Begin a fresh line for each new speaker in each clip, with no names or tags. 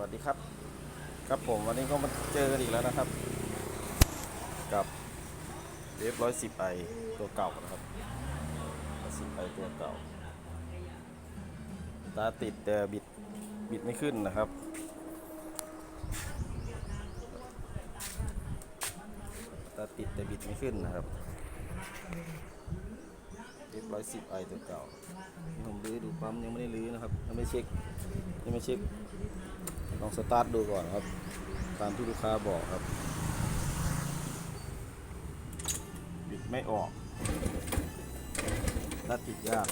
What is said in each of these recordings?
วัสดีครับ ครับผมวันนี้ก็มาเจอกันอีกแล้วนะครับ กับเวฟร้อยสิบไอตัวเก่านะครับสิบไอตัวเก่าตาติดแต่บิดบิดไม่ขึ้นนะครับ ตาติดแต่บิดไม่ขึ้นนะครับเวฟร้อยสิบไอตัวเก่าผมลื้อดูปั๊มยังไม่ได้ลื้อนะครับยังไม่เช็คยังไม่เช็ค ลองสตาร์ทดูก่อนครับ ตามที่ลูกค้าบอกครับบิดไม่ออกถ้าติดยาก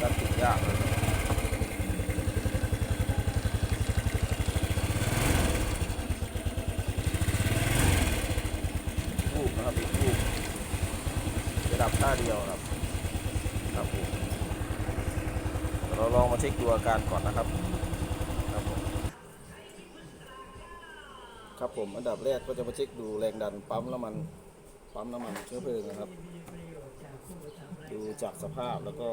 ถ้าติดยากเลยทูบนะครับอีกทูบระดับท่าเดียวครับครับผม เราลองมาเช็คดูอาการก่อนนะครับ ครับผมครับผมอันดับแรกก็จะมาเช็คดูแรงดันปั๊มน้ำมันปั๊มน้ำมันเชื้อเพลิงนะครับ ดูจากสภาพแล้วก็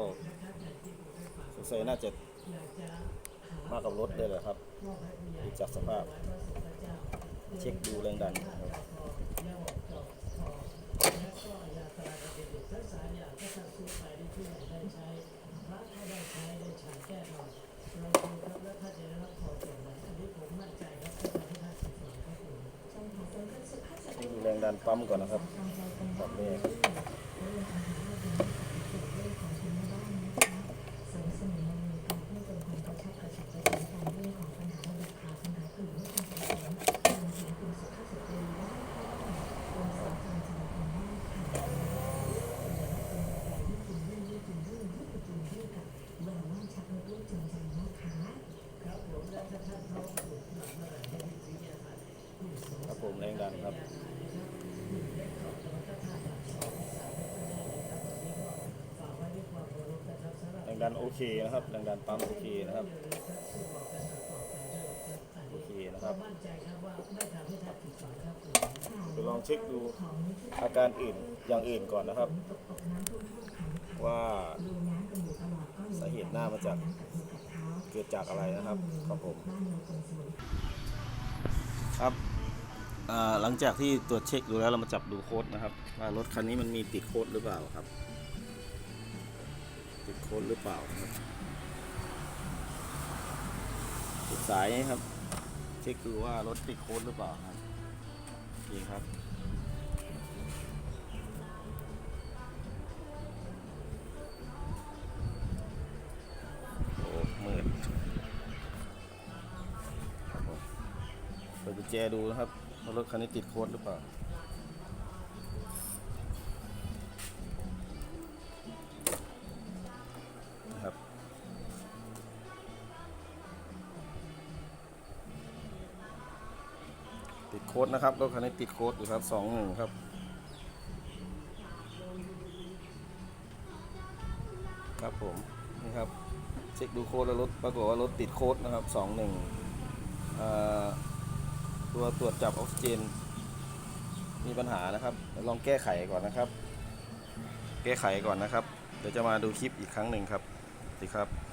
สงสัยน่าจะมากับรถเลยแหละครับดูจากสภาพ เช็คดูแรงดันครับเช็คดูแร งดันปั๊มก่อนนะครับแบบนี้ครับผมแรงดันครับ แรงดันโอเคนะครับแรงดันปั๊มโอเคนะครับโอเคนะครับเดี๋ยวลองเช็คดูอาการอื่นอย่างอื่นก่อนนะครับ ว่าสาเหตุหน้ามาจากเกิดจากอะไรนะครับครับผมครับ หลังจากที่ตรวจเช็คดูแล้วเรามาจับดูโค้ดนะครับ ว่ารถคันนี้มันมีติดโค้ดหรือเปล่าครับ ติดโค้ดหรือเปล่าครับติดสายครับ เช็คดูว่ารถติดโค้ดหรือเปล่าครับนี่ครับโอ้มืดครับเปิดกุญแจดูนะครับ ว่ารถคันนี้ติดโค้ดหรือเปล่า นะครับ ติดโค้ดนะครับ รถคันนี้ติดโค้ดอยู่ครับสองหนึ่งครับครับผมนี่ครับเช็คดูโค้ดแล้วรถปรากฏว่ารถติดโค้ดนะครับสองหนึ่ง ตัวตรวจจับออกซิเจน มีปัญหานะครับ ลองแก้ไขก่อนนะครับ แก้ไขก่อนนะครับ เดี๋ยวจะมาดูคลิปอีกครั้งหนึ่งครับสวัสดีครับ